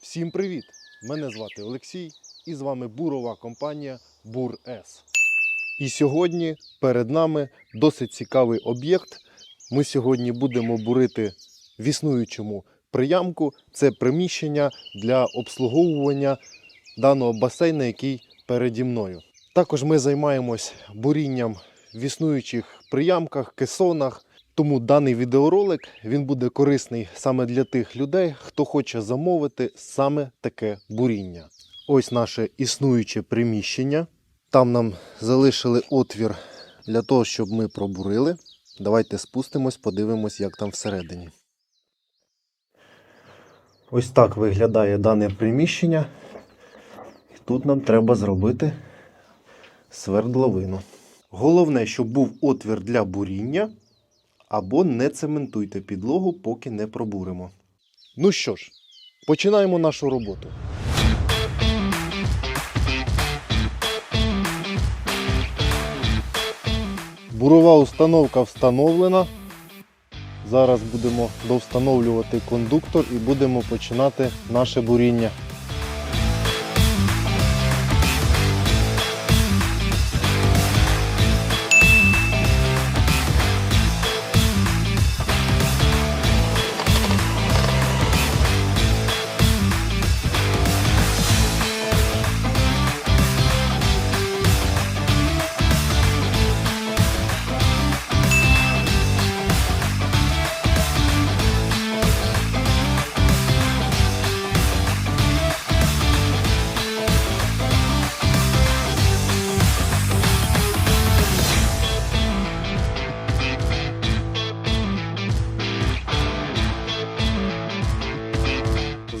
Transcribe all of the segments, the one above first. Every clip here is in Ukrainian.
Всім привіт! Мене звати Олексій і з вами бурова компанія Бур С. І сьогодні перед нами досить цікавий об'єкт. Ми сьогодні будемо бурити в існуючому приямку. Це приміщення для обслуговування даного басейну, який переді мною. Також ми займаємось бурінням в існуючих приямках, кесонах. Тому даний відеоролик він буде корисний саме для тих людей, хто хоче замовити саме таке буріння. Ось наше існуюче приміщення. Там нам залишили отвір для того, щоб ми пробурили. Давайте спустимось, подивимось, як там всередині. Ось так виглядає дане приміщення. Тут нам треба зробити свердловину. Головне, щоб був отвір для буріння або не цементуйте підлогу, поки не пробуримо. Ну що ж, починаємо нашу роботу. Бурова установка встановлена. Зараз будемо довстановлювати кондуктор і будемо починати наше буріння.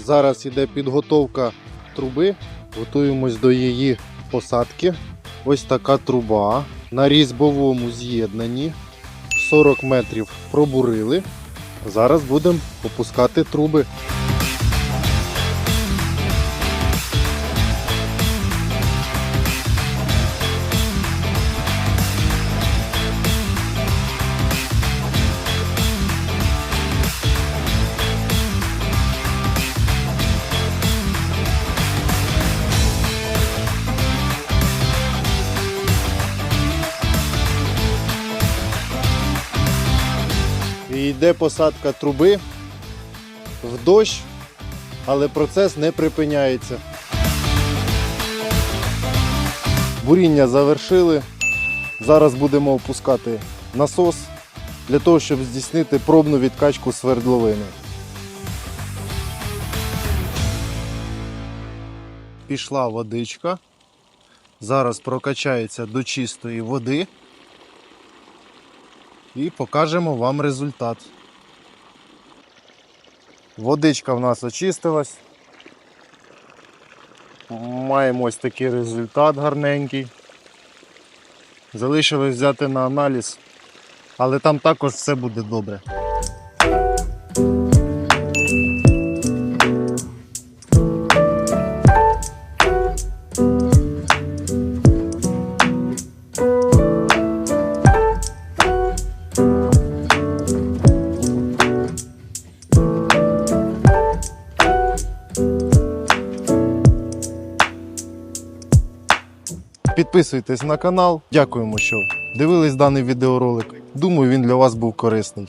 Зараз іде підготовка труби. Готуємось до її посадки. Ось така труба на різьбовому з'єднанні. 40 метрів пробурили. Зараз будемо опускати труби. Йде посадка труби в дощ, але процес не припиняється. Буріння завершили. Зараз будемо опускати насос для того, щоб здійснити пробну відкачку свердловини. Пішла водичка. Зараз прокачається до чистої води і покажемо вам результат. Водичка в нас очистилась. Маємо ось такий результат гарненький. Залишилось взяти на аналіз, але там також все буде добре. Підписуйтесь на канал. Дякуємо, що дивились даний відеоролик. Думаю, він для вас був корисний.